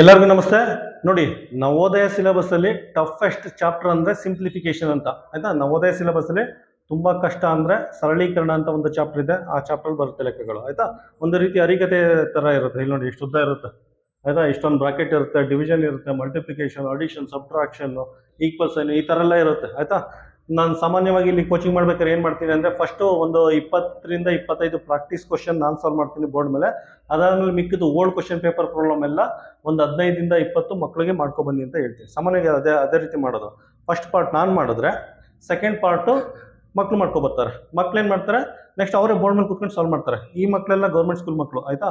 ಎಲ್ಲರಿಗೂ ನಮಸ್ತೆ. ನೋಡಿ, ನವೋದಯ ಸಿಲೆಬಸ್ ಅಲ್ಲಿ ಟಫೆಸ್ಟ್ ಚಾಪ್ಟರ್ ಅಂದ್ರೆ ಸಿಂಪ್ಲಿಫಿಕೇಶನ್ ಅಂತ. ಆಯ್ತಾ? ನವೋದಯ ಸಿಲೆಬಸ್ ಅಲ್ಲಿ ತುಂಬಾ ಕಷ್ಟ ಅಂದ್ರೆ ಸರಳೀಕರಣ ಅಂತ ಒಂದು ಚಾಪ್ಟರ್ ಇದೆ. ಆ ಚಾಪ್ಟರ್ ಬರುತ್ತೆ ಲೆಕ್ಕಗಳು. ಆಯ್ತಾ? ಒಂದು ರೀತಿ ಅರಿಕತೆ ತರ ಇರುತ್ತೆ. ಇಲ್ಲಿ ನೋಡಿ, ಇಷ್ಟು ಉದ್ದ ಇರುತ್ತೆ. ಆಯ್ತಾ? ಇಷ್ಟೊಂದು ಬ್ರಾಕೆಟ್ ಇರುತ್ತೆ ಡಿವಿಷನ್ ಇರುತ್ತೆ ಮಲ್ಟಿಪ್ಲಿಕೇಶನ್ ಅಡಿಷನ್ ಸಬ್ಟ್ರಾಕ್ಷನ್ ಈಕ್ವಲ್ಸ್ ಈ ಥರ ಎಲ್ಲ ಇರುತ್ತೆ. ಆಯ್ತಾ? ನಾನು ಸಾಮಾನ್ಯವಾಗಿ ಇಲ್ಲಿ ಕೋಚಿಂಗ್ ಮಾಡ್ಬೇಕಾದ್ರೆ ಏನು ಮಾಡ್ತೀನಿ ಅಂದರೆ ಫಸ್ಟು ಒಂದು ಇಪ್ಪತ್ತರಿಂದ ಇಪ್ಪತ್ತೈದು ಪ್ರಾಕ್ಟೀಸ್ ಕ್ವಶನ್ ನಾನು ಸಾಲ್ವ್ ಮಾಡ್ತೀನಿ ಬೋರ್ಡ್ ಮೇಲೆ. ಅದಾದಮೇಲೆ ಮಿಕ್ಕಿದ್ದು ಓಲ್ಡ್ ಕ್ವಶನ್ ಪೇಪರ್ ಪ್ರಾಬ್ಲಮ್ ಎಲ್ಲ ಒಂದು ಹದಿನೈದಿಂದ ಇಪ್ಪತ್ತು ಮಕ್ಕಳಿಗೆ ಮಾಡ್ಕೊಬನ್ನಿ ಅಂತ ಹೇಳ್ತೀನಿ. ಸಾಮಾನ್ಯವಾಗಿ ಅದೇ ಅದೇ ರೀತಿ ಮಾಡೋದು. ಫಸ್ಟ್ ಪಾರ್ಟ್ ನಾನು ಮಾಡಿದ್ರೆ ಸೆಕೆಂಡ್ ಪಾರ್ಟು ಮಕ್ಕಳು ಮಾಡ್ಕೊಬರ್ತಾರೆ ಮಕ್ಳು ಏನು ಮಾಡ್ತಾರೆ? ನೆಕ್ಸ್ಟ್ ಅವರೇ ಬೋರ್ಡ್ ಮೇಲೆ ಕುತ್ಕೊಂಡು ಸಾಲ್ವ್ ಮಾಡ್ತಾರೆ. ಈ ಮಕ್ಕಳೆಲ್ಲ ಗೌರ್ಮೆಂಟ್ ಸ್ಕೂಲ್ ಮಕ್ಕಳು ಆಯಿತಾ?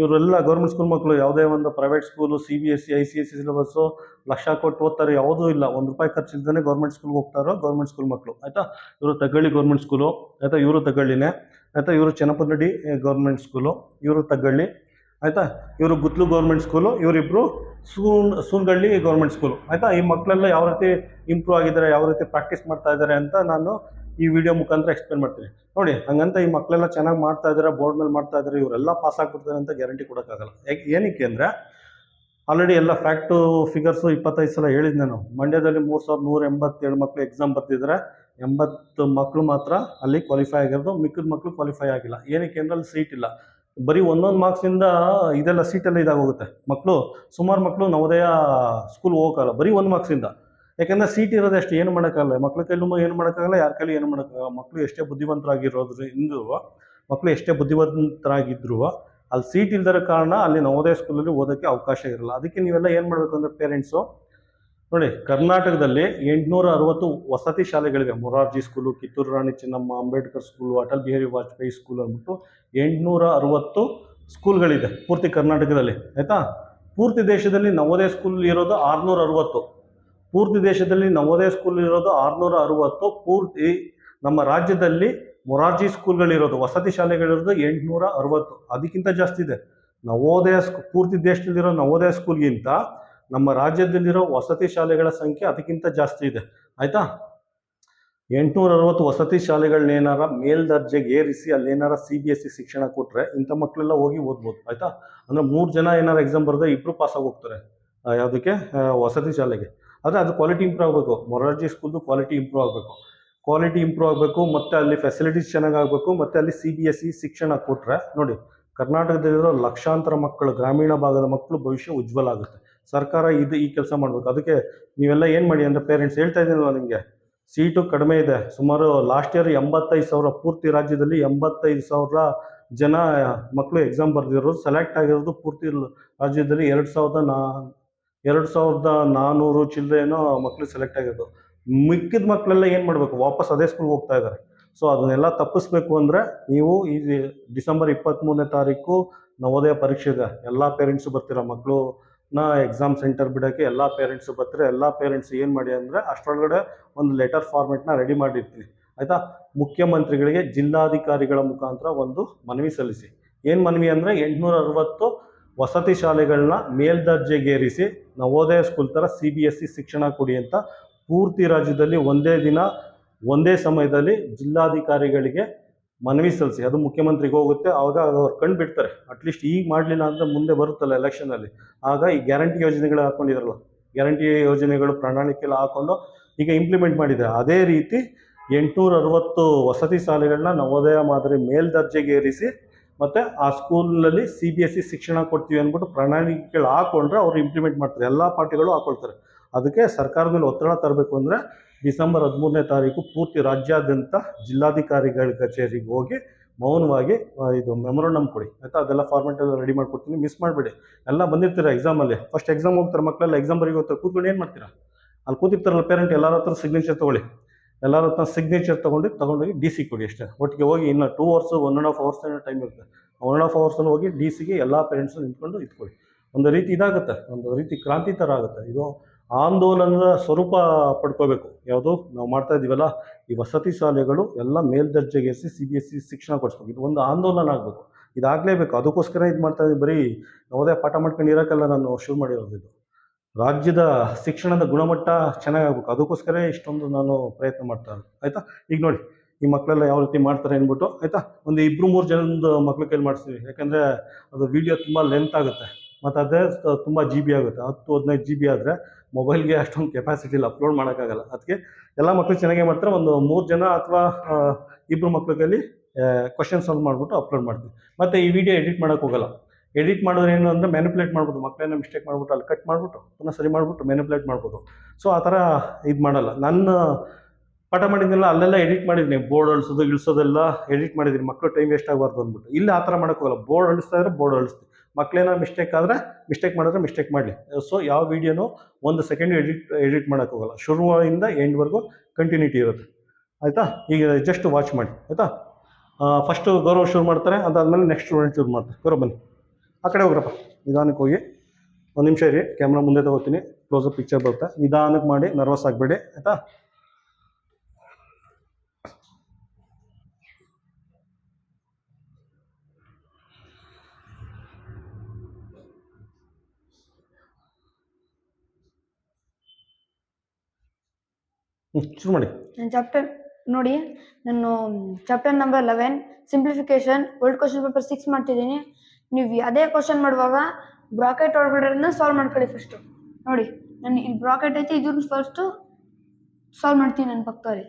ಇವರೆಲ್ಲ ಗೌರ್ಮೆಂಟ್ ಸ್ಕೂಲ್ ಮಕ್ಕಳು ಯಾವುದೇ ಒಂದು private school C B S C I C S C syllabus lakh ಕೊಟ್ಟು ಓದ್ತಾರೆ ಯಾವುದೂ ಇಲ್ಲ. ಒಂದು ರೂಪಾಯಿ ಖರ್ಚಿಲ್ದೇ ಗೌರ್ಮೆಂಟ್ ಸ್ಕೂಲ್ಗೆ ಹೋಗ್ತಾರೋ ಗೌರ್ಮೆಂಟ್ ಸ್ಕೂಲ್ ಮಕ್ಕಳು ಆಯಿತಾ? ಇವರು ತಗಳ್ಳಿ ಗೌರ್ಮೆಂಟ್ ಸ್ಕೂಲು ಆಯಿತಾ? ಇವರು ತಗಳ್ಳಿನೇ. ಆಯಿತಾ? ಇವರು ಚನ್ನಪನಡಿ ಗೌರ್ಮೆಂಟ್ ಸ್ಕೂಲು ಇವರು ತಗಳ್ಳಿ. ಆಯಿತಾ? ಇವರು ಗುತ್ಲು ಗೌರ್ಮೆಂಟ್ ಸ್ಕೂಲು ಇವರಿಬ್ಬರು ಸೂನ್, ಸೂನ್ಗಳ್ಳಿ ಗೌರ್ಮೆಂಟ್ ಸ್ಕೂಲು ಆಯಿತಾ? ಈ ಮಕ್ಕಳೆಲ್ಲ ಯಾವ ರೀತಿ ಇಂಪ್ರೂವ್ ಆಗಿದ್ದಾರೆ, ಯಾವ ರೀತಿ ಪ್ರಾಕ್ಟೀಸ್ ಮಾಡ್ತಾ ಇದ್ದಾರೆ ಅಂತ ನಾನು ಈ ವಿಡಿಯೋ ಮುಖಾಂತರ ಎಕ್ಸ್ಪ್ಲೇನ್ ಮಾಡ್ತೀನಿ. ನೋಡಿ, ಹಂಗಂತ ಈ ಮಕ್ಕಳೆಲ್ಲ ಚೆನ್ನಾಗಿ ಮಾಡ್ತಾ ಇದ್ದಾರೆ ಬೋರ್ಡ್ ಮೇಲೆ ಮಾಡ್ತಾ ಇದ್ದಾರೆ ಇವರೆಲ್ಲ ಪಾಸ್ ಆಗ್ಬಿಡ್ತಾರೆ ಅಂತ ಗ್ಯಾರಂಟಿ ಕೊಡೋಕ್ಕಾಗಲ್ಲ. ಯಾಕೆ ಏನಕ್ಕೆ ಅಂದರೆ ಆಲ್ರೆಡಿ ಎಲ್ಲ ಫ್ಯಾಕ್ಟು ಫಿಗರ್ಸು ಇಪ್ಪತ್ತೈದು ಸಲ ಹೇಳಿದ್ದೆ ನಾನು. ಮಂಡ್ಯದಲ್ಲಿ ಮೂರು ಸಾವಿರದ ನೂರ ಎಂಬತ್ತೇಳು ಮಕ್ಕಳು ಎಕ್ಸಾಮ್ ಬರ್ತಿದ್ದಾರೆ ಎಂಬತ್ತು ಮಕ್ಕಳು ಮಾತ್ರ ಅಲ್ಲಿ ಕ್ವಾಲಿಫೈ ಆಗಿರೋದು, ಮಿಕ್ಕಿದ ಮಕ್ಕಳು ಕ್ವಾಲಿಫೈ ಆಗಿಲ್ಲ. ಏನಕ್ಕೆ ಅಂದರೆ ಅಲ್ಲಿ ಸೀಟ್ ಇಲ್ಲ. ಬರೀ ಒಂದೊಂದು ಮಾರ್ಕ್ಸಿಂದ ಇದೆಲ್ಲ ಸೀಟೆಲ್ಲ ಇದಾಗೋಗುತ್ತೆ. ಮಕ್ಕಳು ಸುಮಾರು ಮಕ್ಕಳು ನವೋದಯ ಸ್ಕೂಲ್ ಹೋಗೋಕ್ಕಲ್ಲ ಬರೀ ಒಂದು ಮಾರ್ಕ್ಸಿಂದ ಯಾಕಂದ್ರೆ ಸೀಟ್ ಇರೋದಷ್ಟು ಏನು ಮಾಡೋಕ್ಕಾಗಲ್ಲ. ಮಕ್ಳ ಕೈಲೂ ಏನು ಮಾಡೋಕ್ಕಾಗಲ್ಲ, ಯಾರ ಕೈಲೂ ಏನು ಮಾಡೋಕ್ಕಾಗಲ್ಲ. ಮಕ್ಕಳು ಎಷ್ಟೇ ಬುದ್ಧಿವಂತರಾಗಿರೋದ್ರಿಂದ ಮಕ್ಕಳು ಎಷ್ಟೇ ಬುದ್ಧಿವಂತರಾಗಿದ್ರು ಅಲ್ಲಿ ಸೀಟ್ ಇಲ್ದಿರೋ ಕಾರಣ ಅಲ್ಲಿ ನವೋದಯ ಸ್ಕೂಲಲ್ಲಿ ಓದೋಕ್ಕೆ ಅವಕಾಶ ಇರಲ್ಲ. ಅದಕ್ಕೆ ನೀವೆಲ್ಲ ಏನು ಮಾಡಬೇಕು ಅಂದರೆ ಪೇರೆಂಟ್ಸು ನೋಡಿ, ಕರ್ನಾಟಕದಲ್ಲಿ ಎಂಟುನೂರ ಅರವತ್ತು ವಸತಿ ಶಾಲೆಗಳಿವೆ. Morarji school Kittur Rani Chennamma, Ambedkar school Atal Bihari Vajpayee school ಅಂದ್ಬಿಟ್ಟು ಎಂಟುನೂರ ಅರವತ್ತು ಸ್ಕೂಲ್ಗಳಿದೆ ಪೂರ್ತಿ ಕರ್ನಾಟಕದಲ್ಲಿ. ಆಯಿತಾ? ಪೂರ್ತಿ ದೇಶದಲ್ಲಿ ನವೋದಯ ಸ್ಕೂಲ್ ಇರೋದು ಆರುನೂರ ಅರವತ್ತು. ಪೂರ್ತಿ ದೇಶದಲ್ಲಿ ನವೋದಯ ಸ್ಕೂಲ್ ಇರೋದು ಆರುನೂರ ಅರವತ್ತು, ಪೂರ್ತಿ ನಮ್ಮ ರಾಜ್ಯದಲ್ಲಿ ಮೊರಾರ್ಜಿ ಸ್ಕೂಲ್ಗಳಿರೋದು ವಸತಿ ಶಾಲೆಗಳಿರೋದು ಎಂಟುನೂರ ಅರವತ್ತು. ಅದಕ್ಕಿಂತ ಜಾಸ್ತಿ ಇದೆ. ನವೋದಯ ಸ್ಕೂ ಪೂರ್ತಿ ದೇಶದಲ್ಲಿರೋ ನವೋದಯ ಸ್ಕೂಲ್ಗಿಂತ ನಮ್ಮ ರಾಜ್ಯದಲ್ಲಿರೋ ವಸತಿ ಶಾಲೆಗಳ ಸಂಖ್ಯೆ ಅದಕ್ಕಿಂತ ಜಾಸ್ತಿ ಇದೆ. ಆಯಿತಾ? ಎಂಟುನೂರ ಅರವತ್ತು ವಸತಿ ಶಾಲೆಗಳನ್ನೇನಾರ ಮೇಲ್ದರ್ಜೆಗೆ ಏರಿಸಿ ಅಲ್ಲೇನಾರ ಸಿ ಬಿ ಎಸ್ ಸಿ ಶಿಕ್ಷಣ ಕೊಟ್ಟರೆ ಇಂಥ ಮಕ್ಕಳೆಲ್ಲ ಹೋಗಿ ಓದ್ಬೋದು. ಆಯಿತಾ? ಅಂದರೆ ಮೂರು ಜನ ಏನಾರು ಎಕ್ಸಾಮ್ ಬರೆದ್ರೆ ಇಬ್ಬರು ಪಾಸ್ ಆಗಿ ಹೋಗ್ತಾರೆ. ಯಾವುದಕ್ಕೆ? ವಸತಿ ಶಾಲೆಗೆ. ಆದರೆ ಅದು ಕ್ವಾಲಿಟಿ ಇಂಪ್ರೂವ್ ಆಗಬೇಕು. ಮೊರಾರ್ಜಿ ಸ್ಕೂಲ್ದು ಕ್ವಾಲಿಟಿ ಇಂಪ್ರೂವ್ ಆಗಬೇಕು. ಕ್ವಾಲಿಟಿ ಇಂಪ್ರೂವ್ ಆಗಬೇಕು, ಮತ್ತು ಅಲ್ಲಿ ಫೆಸಿಲಿಟೀಸ್ ಚೆನ್ನಾಗಿ ಆಗಬೇಕು, ಮತ್ತು ಅಲ್ಲಿ ಸಿ ಬಿ ಎಸ್ ಇ ಶಿಕ್ಷಣ ಕೊಟ್ಟರೆ ನೋಡಿ, ಕರ್ನಾಟಕದಲ್ಲಿರೋ ಲಕ್ಷಾಂತರ ಮಕ್ಕಳು, ಗ್ರಾಮೀಣ ಭಾಗದ ಮಕ್ಕಳು ಭವಿಷ್ಯ ಉಜ್ವಲ ಆಗುತ್ತೆ. ಸರ್ಕಾರ ಇದು ಈ ಕೆಲಸ ಮಾಡಬೇಕು. ಅದಕ್ಕೆ ನೀವೆಲ್ಲ ಏನು ಮಾಡಿ ಅಂದರೆ ಪೇರೆಂಟ್ಸ್ ಹೇಳ್ತಾ ಇದ್ದೀನಲ್ಲ ನಿಮಗೆ? ಸೀಟು ಕಡಿಮೆ ಇದೆ. ಸುಮಾರು ಲಾಸ್ಟ್ ಇಯರ್ ಎಂಬತ್ತೈದು ಸಾವಿರ, ಪೂರ್ತಿ ರಾಜ್ಯದಲ್ಲಿ ಎಂಬತ್ತೈದು ಸಾವಿರ ಜನ ಮಕ್ಕಳು ಎಕ್ಸಾಮ್ ಬರೆದಿರೋದು. ಸೆಲೆಕ್ಟ್ ಆಗಿರೋದು ಪೂರ್ತಿ ರಾಜ್ಯದಲ್ಲಿ ಎರಡು ಸಾವಿರದ ನಾ ಎರಡು ಸಾವಿರದ ನಾನ್ನೂರು ಚಿಲ್ಲರೆನೋ ಮಕ್ಕಳು ಸೆಲೆಕ್ಟ್ ಆಗಿದ್ದು. ಮಿಕ್ಕಿದ ಮಕ್ಕಳೆಲ್ಲ ಏನು ಮಾಡಬೇಕು? ವಾಪಸ್ ಅದೇ ಸ್ಕೂಲ್ಗೆ ಹೋಗ್ತಾ ಇದ್ದಾರೆ ಸೊ ಅದನ್ನೆಲ್ಲ ತಪ್ಪಿಸ್ಬೇಕು ಅಂದರೆ ನೀವು ಈ ಡಿಸೆಂಬರ್ ಇಪ್ಪತ್ತ್ಮೂರನೇ ತಾರೀಕು ನವೋದಯ ಪರೀಕ್ಷೆಗೆ ಎಲ್ಲ ಪೇರೆಂಟ್ಸು ಬರ್ತೀರ ಮಕ್ಕಳನ್ನ ಎಕ್ಸಾಮ್ ಸೆಂಟರ್ ಬಿಡೋಕ್ಕೆ ಎಲ್ಲ ಪೇರೆಂಟ್ಸು ಬರ್ತೀರ? ಎಲ್ಲ ಪೇರೆಂಟ್ಸ್ ಏನು ಮಾಡಿ ಅಂದರೆ ಅಷ್ಟರೊಳಗಡೆ ಒಂದು ಲೆಟರ್ ಫಾರ್ಮೆಟ್ನ ರೆಡಿ ಮಾಡಿರ್ತೀನಿ. ಆಯಿತಾ? ಮುಖ್ಯಮಂತ್ರಿಗಳಿಗೆ ಜಿಲ್ಲಾಧಿಕಾರಿಗಳ ಮುಖಾಂತರ ಒಂದು ಮನವಿ ಸಲ್ಲಿಸಿ. ಏನು ಮನವಿ ಅಂದರೆ ಎಂಟುನೂರ ಅರವತ್ತು ವಸತಿ ಶಾಲೆಗಳನ್ನ ಮೇಲ್ದರ್ಜೆಗೇರಿಸಿ ನವೋದಯ ಸ್ಕೂಲ್ ಥರ ಸಿ ಬಿ ಎಸ್ ಸಿ ಶಿಕ್ಷಣ ಕೊಡಿ ಅಂತ ಪೂರ್ತಿ ರಾಜ್ಯದಲ್ಲಿ ಒಂದೇ ದಿನ, ಒಂದೇ ಸಮಯದಲ್ಲಿ ಜಿಲ್ಲಾಧಿಕಾರಿಗಳಿಗೆ ಮನವಿ ಸಲ್ಲಿಸಿ. ಅದು ಮುಖ್ಯಮಂತ್ರಿಗೆ ಹೋಗುತ್ತೆ, ಆವಾಗ ಅವ್ರು ಕಂಡು ಬಿಡ್ತಾರೆ. ಅಟ್ಲೀಸ್ಟ್ ಈಗ ಮಾಡಲಿಲ್ಲ ಅಂದರೆ ಮುಂದೆ ಬರುತ್ತಲ್ಲ ಎಲೆಕ್ಷನಲ್ಲಿ ಆಗ ಈ ಗ್ಯಾರಂಟಿ ಯೋಜನೆಗಳು ಹಾಕ್ಕೊಂಡಿದ್ರಲ್ಲ ಗ್ಯಾರಂಟಿ ಯೋಜನೆಗಳು ಪ್ರಣಾಳಿಕೆಲ್ಲ ಹಾಕೊಂಡು ಈಗ ಇಂಪ್ಲಿಮೆಂಟ್ ಮಾಡಿದ್ದಾರೆ. ಅದೇ ರೀತಿ ಎಂಟುನೂರ ಅರವತ್ತು ವಸತಿ ಶಾಲೆಗಳನ್ನ ನವೋದಯ ಮಾದರಿ ಮೇಲ್ದರ್ಜೆಗೇರಿಸಿ ಮತ್ತು ಆ ಸ್ಕೂಲಲ್ಲಿ ಸಿ ಬಿ ಎಸ್ ಸಿ ಶಿಕ್ಷಣ ಕೊಡ್ತೀವಿ ಅಂದ್ಬಿಟ್ಟು ಪ್ರಣಾಳಿಕೆಗಳು ಹಾಕೊಂಡ್ರೆ ಅವರು ಇಂಪ್ಲಿಮೆಂಟ್ ಮಾಡ್ತಾರೆ. ಎಲ್ಲ ಪಾರ್ಟಿಗಳು ಹಾಕೊಳ್ತಾರೆ. ಅದಕ್ಕೆ ಸರ್ಕಾರದ ಮೇಲೆ ಒತ್ತಡ ತರಬೇಕು ಅಂದರೆ ಡಿಸೆಂಬರ್ ಹದಿಮೂರನೇ ತಾರೀಕು ಪೂರ್ತಿ ರಾಜ್ಯಾದ್ಯಂತ ಜಿಲ್ಲಾಧಿಕಾರಿಗಳ ಕಚೇರಿಗೆ ಹೋಗಿ ಮೌನವಾಗಿ ಇದು ಮೆಮೊರಂಡಮ್ ಕೊಡಿ. ಆಯಿತಾ? ಅದೆಲ್ಲ ಫಾರ್ಮೆಟ್ ಎಲ್ಲ ರೆಡಿ ಮಾಡ್ಕೊಡ್ತೀನಿ. ಮಿಸ್ ಮಾಡಬೇಡಿ. ಎಲ್ಲ ಬಂದಿರ್ತೀರ ಎಕ್ಸಾಮಲ್ಲಿ ಫಸ್ಟ್ ಎಕ್ಸಾಮ್ ಹೋಗ್ತಾರೆ ಮಕ್ಕಳೆಲ್ಲ. ಎಕ್ಸಾಮ್ ಬರೀ ಹೋಗ್ತಾರೆ ಕೂತ್ಕೊಂಡು ಏನು ಮಾಡ್ತೀರಾ? ಅಲ್ಲಿ ಕೂತಿರ್ತಾರಲ್ಲ ಪೇರೆಂಟ್ ಎಲ್ಲರ ಹತ್ರ ಸಿಗ್ನೇಚರ್ ತೊಗೊಳ್ಳಿ. ಎಲ್ಲರ ಹತ್ರ ಸಿಗ್ನೇಚರ್ ತೊಗೊಂಡು ತೊಗೊಂಡೋಗಿ ಡಿ ಸಿ ಕೊಡಿ ಅಷ್ಟೇ. ಒಟ್ಟಿಗೆ ಹೋಗಿ ಇನ್ನು two hours one and half hours ಏನೋ ಟೈಮ್ ಇರುತ್ತೆ. ಒನ್ ಆ್ಯಂಡ್ ಹಾಫ್ ಅವರ್ಸಲ್ಲಿ ಹೋಗಿ ಡಿ ಸಿಗೆ ಎಲ್ಲ ಪೇರೆಂಟ್ಸು ನಿಂತ್ಕೊಂಡು ಇಟ್ಕೊಳ್ಳಿ ಒಂದು ರೀತಿ ಇದಾಗುತ್ತೆ. ಒಂದು ರೀತಿ ಕ್ರಾಂತಿ ಥರ ಆಗುತ್ತೆ. ಇದು ಆಂದೋಲನದ ಸ್ವರೂಪ ಪಡ್ಕೋಬೇಕು. ಯಾವುದು? ನಾವು ಮಾಡ್ತಾ ಇದ್ದೀವಲ್ಲ ಈ ವಸತಿ ಶಾಲೆಗಳು ಎಲ್ಲ ಮೇಲ್ದರ್ಜೆಗೇರಿಸಿ ಸಿ ಬಿ ಎಸ್ ಸಿ ಶಿಕ್ಷಣ ಕೊಡಿಸ್ಬೇಕು. ಇದು ಒಂದು ಆಂದೋಲನ ಆಗಬೇಕು. ಇದಾಗಲೇಬೇಕು. ಅದಕ್ಕೋಸ್ಕರ ಇದು ಮಾಡ್ತಾ ಇದ್ದೀವಿ ಬರೀ ಯಾವುದೇ ಪಾಠ ಮಾಡ್ಕೊಂಡು ಇರೋಕ್ಕೆಲ್ಲ ನಾನು ಶುರು ಮಾಡಿರೋದು ಇದು. ರಾಜ್ಯದ ಶಿಕ್ಷಣದ ಗುಣಮಟ್ಟ ಚೆನ್ನಾಗಾಗಬೇಕು. ಅದಕ್ಕೋಸ್ಕರ ಇಷ್ಟೊಂದು ನಾನು ಪ್ರಯತ್ನ ಮಾಡ್ತಾ ಆಯಿತಾ? ಈಗ ನೋಡಿ, ಈ ಮಕ್ಕಳೆಲ್ಲ ಯಾವ ರೀತಿ ಮಾಡ್ತಾರೆ ಅಂದ್ಬಿಟ್ಟು, ಆಯಿತಾ? ಒಂದು ಇಬ್ಬರು ಮೂರು ಜನದ ಮಕ್ಳ ಕೈಲಿ ಮಾಡಿಸ್ತೀವಿ. ಯಾಕೆಂದರೆ ಅದು ವಿಡಿಯೋ ತುಂಬ ಲೆಂತ್ ಆಗುತ್ತೆ. ಮತ್ತು ಅದೇ ತುಂಬ ಜಿ ಬಿ ಆಗುತ್ತೆ. ಹತ್ತು, ಹದಿನೈದು ಜಿ ಬಿ ಆದರೆ ಮೊಬೈಲ್ಗೆ ಅಷ್ಟೊಂದು ಕೆಪಾಸಿಟಿ ಇಲ್ಲ. ಅಪ್ಲೋಡ್ ಮಾಡೋಕ್ಕಾಗಲ್ಲ. ಅದಕ್ಕೆ ಎಲ್ಲ ಮಕ್ಕಳು ಚೆನ್ನಾಗೇ ಮಾಡ್ತಾರೆ. ಒಂದು ಮೂರು ಜನ ಅಥವಾ ಇಬ್ಬರು ಮಕ್ಳ ಕೈಲಿ ಕ್ವಶನ್ ಸಾಲ್ವ್ ಮಾಡಿಬಿಟ್ಟು ಅಪ್ಲೋಡ್ ಮಾಡ್ತೀವಿ. ಮತ್ತು ಈ ವಿಡಿಯೋ ಎಡಿಟ್ ಮಾಡೋಕೆ ಹೋಗಲ್ಲ. ಎಡಿಟ್ ಮಾಡೋದು ಏನು ಅಂದರೆ ಮ್ಯಾನಿಪುಲೇಟ್ ಮಾಡ್ಬೋದು. ಮಕ್ಕಳನ್ನ ಮಿಸ್ಟೇಕ್ ಮಾಡಿಬಿಟ್ಟು ಅಲ್ಲಿ ಕಟ್ ಮಾಡಿಬಿಟ್ಟು ಪುನಃ ಸರಿ ಮಾಡಿಬಿಟ್ಟು ಮ್ಯಾನಿಪುಲೇಟ್ ಮಾಡ್ಬೋದು. ಸೊ, ಆ ಥರ ಇದು ಮಾಡಲ್ಲ. ನನ್ನ ಪಾಠ ಮಾಡಿದ್ದೆಲ್ಲ ಅಲ್ಲೆಲ್ಲ ಎಡಿಟ್ ಮಾಡಿದ್ದೀನಿ. ಬೋರ್ಡ್ ಅಳಿಸೋದು, ಇಳಿಸೋದೆಲ್ಲ ಎಡಿಟ್ ಮಾಡಿದ್ದೀನಿ. ಮಕ್ಕಳು ಟೈಮ್ ವೇಸ್ಟ್ ಆಗಬಾರ್ದು ಅಂದ್ಬಿಟ್ಟು. ಇಲ್ಲಿ, ಆ ಥರ ಮಾಡೋಕ್ಕೋಗಲ್ಲ ಬೋರ್ಡ್ ಅಳಿಸ್ತಾ ಇದ್ರೆ ಬೋರ್ಡ್ ಅಳಿಸ್ತೀವಿ ಮಕ್ಕಳೇನೋ ಮಿಸ್ಟೇಕ್ ಆದರೆ ಮಿಸ್ಟೇಕ್ ಮಾಡಿದ್ರೆ ಮಿಸ್ಟೇಕ್ ಮಾಡಲಿ. ಸೊ, ಯಾವ ವೀಡಿಯೋನೂ ಒಂದು ಸೆಕೆಂಡ್ ಎಡಿಟ್ ಎಡಿಟ್ ಮಾಡೋಕ್ಕೋಗಲ್ಲ ಶುರುವಿಂದ ಎಂಡ್ವರೆಗೂ ಕಂಟಿನ್ಯೂಟಿ ಇರುತ್ತೆ. ಆಯಿತಾ? ಈಗ ಜಸ್ಟ್ ವಾಚ್ ಮಾಡಿ. ಆಯಿತಾ? ಫಸ್ಟು ಗೌರವ್ ಶುರು ಮಾಡ್ತಾರೆ. ಅದಾದಮೇಲೆ ನೆಕ್ಸ್ಟ್ ಸ್ಟೂಡೆಂಟ್ ಶುರು ಮಾಡ್ತಾರೆ. ಗೌರವ್ ಬನ್ನಿ. ಆ ಕಡೆ ಹೋಗ್ರಪ್ಪ. ನಿಧಾನಕ್ಕೆ ಹೋಗಿ. ಒಂದು ನಿಮಿಷ ಇರಿ. ಕ್ಯಾಮ್ರಾ ಮುಂದೆ ತಗೋತೀನಿ. ಕ್ಲೋಸಪ್ ಪಿಕ್ಚರ್ ಬರುತ್ತೆ. ನಿಧಾನಕ್ಕೆ ಮಾಡಿ ನರ್ವಸ್ ಆಗಬೇಡಿ, ಆಯಿತಾ? ಶುರು ಮಾಡಿ. ನನ್ನ ಚಾಪ್ಟರ್ ನೋಡಿ. ನಾನು chapter number eleven simplification old question paper six ಮಾಡ್ತಿದ್ದೀನಿ. ನೀವು ಯಾವುದೇ ಕ್ವಶನ್ ಮಾಡುವಾಗ ಬ್ರಾಕೆಟ್ ಒಳಗಡೆ ಸಾಲ್ವ್ ಮಾಡ್ಕೊಳ್ಳಿ ಫಸ್ಟು ನೋಡಿ ನಾನು ಇಲ್ಲಿ ಬ್ರಾಕೆಟ್ ಐತಿ ಇದನ್ನು ಫಸ್ಟು ಸಾಲ್ವ್ ಮಾಡ್ತೀನಿ ನನ್ನ ಪಕ್ಕದಲ್ಲಿ